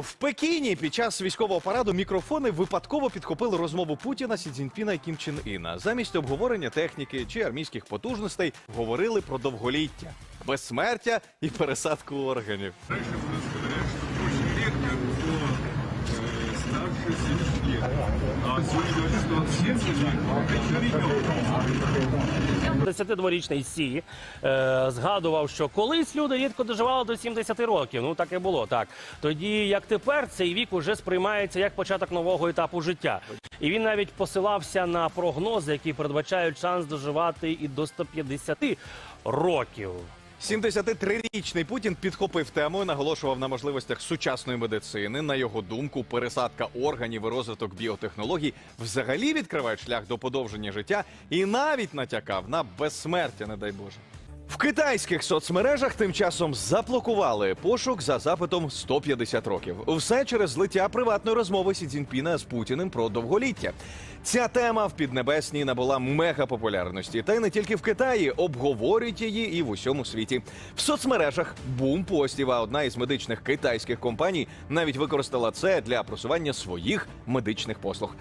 В Пекіні під час військового параду мікрофони випадково підхопили розмову Путіна, Сі Цзіньпіна і Кім Чен Іна. Замість обговорення техніки чи армійських потужностей говорили про довголіття, безсмертя і пересадку органів. Старше 70 років, а сьогодні 70 років. 72-річний Сі е, згадував, що колись люди рідко доживали до 70 років. Ну так і було так. Тоді як тепер цей вік уже сприймається як початок нового етапу життя. І він навіть посилався на прогнози, які передбачають шанс доживати і до 150 років. 73-річний Путін підхопив тему і наголошував на можливостях сучасної медицини. На його думку, пересадка органів і розвиток біотехнологій взагалі відкривають шлях до подовження життя і навіть натякав на безсмертя, не дай Боже. Китайських соцмережах тим часом заблокували пошук за запитом 150 років. Все через злиття приватної розмови Сі Цзіньпіна з Путіним про довголіття. Ця тема в Піднебесній набула мегапопулярності. Та й не тільки в Китаї обговорюють її і в усьому світі. В соцмережах бум постів. А одна із медичних китайських компаній навіть використала це для просування своїх медичних послуг.